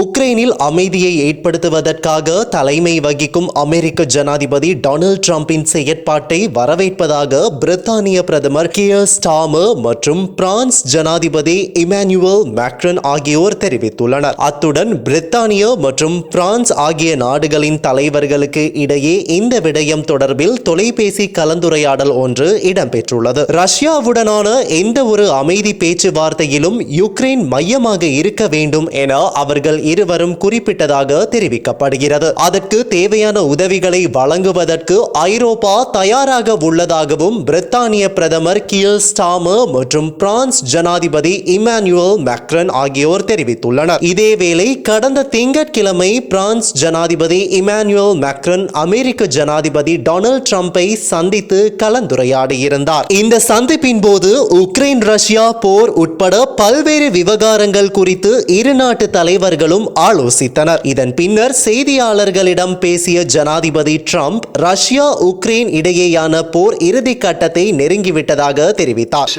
உக்ரைனில் அமைதியை ஏற்படுத்துவதற்காக தலைமை வகிக்கும் அமெரிக்க ஜனாதிபதி டொனால்ட் ட்ரம்பின் செயற்பாட்டை வரவேற்பதாக பிரித்தானிய பிரதமர் கியர் ஸ்டாமர் மற்றும் பிரான்ஸ் ஜனாதிபதி இமானுவல் மேக்ரன் ஆகியோர் தெரிவித்துள்ளனர். அத்துடன் பிரித்தானிய மற்றும் பிரான்ஸ் ஆகிய நாடுகளின் தலைவர்களுக்கு இடையே இந்த விடயம் தொடர்பில் தொலைபேசி கலந்துரையாடல் ஒன்று இடம்பெற்றுள்ளது. ரஷ்யாவுடனான எந்த ஒரு அமைதி பேச்சுவார்த்தையிலும் யுக்ரைன் மையமாக இருக்க வேண்டும் என அவர்கள் இருவரும் குறிப்பிட்டதாக தெரிவிக்கப்படுகிறது. அதற்கு தேவையான உதவிகளை வழங்குவதற்கு ஐரோப்பா தயாராக உள்ளதாகவும் பிரித்தானிய பிரதமர் கியல் ஸ்டாமர் மற்றும் பிரான்ஸ் ஜனாதிபதி இமானுவல் மேக்ரன் ஆகியோர் தெரிவித்துள்ளனர். இதேவேளை கடந்த திங்கட்கிழமை பிரான்ஸ் ஜனாதிபதி இமானுவல் மேக்ரன் அமெரிக்க ஜனாதிபதி டொனால்ட் ட்ரம்ப்பை சந்தித்து கலந்துரையாடியிருந்தார். இந்த சந்திப்பின் போது உக்ரைன் ரஷ்யா போர் உட்பட பல்வேறு விவகாரங்கள் குறித்து இரு நாட்டு தலைவர்களும் ஆலோசித்தனர். இதன் பின்னர் செய்தியாளர்களிடம் பேசிய ஜனாதிபதி ட்ரம்ப் ரஷ்யா உக்ரைன் இடையேயான போர் இறுதி கட்டத்தை நெருங்கிவிட்டதாக தெரிவித்தார்.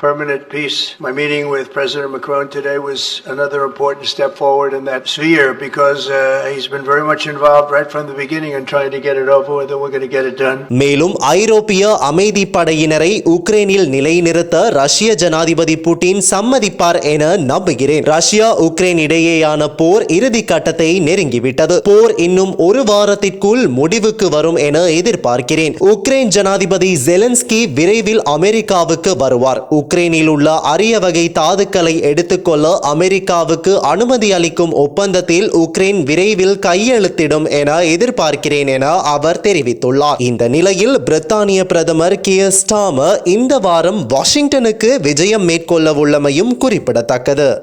Permanent peace. My meeting with President Macron today was another important step forward in that sphere because uh, he's been very much involved right from the beginning in trying to get it over with, and we're going to get it done. மேலும் ஐரோப்பிய அமைதி படையினரை உக்ரைனில் நிலைநிறுத்த ரஷ்ய ஜனாதிபதி Putin சம்மதிப்பார் என நம்புகிறேன் ரஷ்யா உக்ரைன் இடையேயான போர் இறுதி கட்டத்தை நெருங்கிவிட்டது போர் இன்னும் ஒரு வாரத்திற்குள் முடிவுக்கு வரும் என எதிர்பார்க்கிறேன் உக்ரைன் ஜனாதிபதி ஜெலன்ஸ்கி விரைவில் அமெரிக்காவுக்கு வருவார் உக்ரைனில் உள்ள அரிய வகை தாதுக்களை எடுத்துக்கொள்ள அமெரிக்காவுக்கு அனுமதி அளிக்கும் ஒப்பந்தத்தில் உக்ரைன் விரைவில் கையெழுத்திடும் என எதிர்பார்க்கிறேன் என அவர் தெரிவித்துள்ளார். இந்த நிலையில் பிரித்தானிய பிரதமர் கியர் ஸ்டாமர் இந்த வாரம் வாஷிங்டனுக்கு விஜயம் மேற்கொள்ள உள்ளமையும் குறிப்பிடத்தக்கது.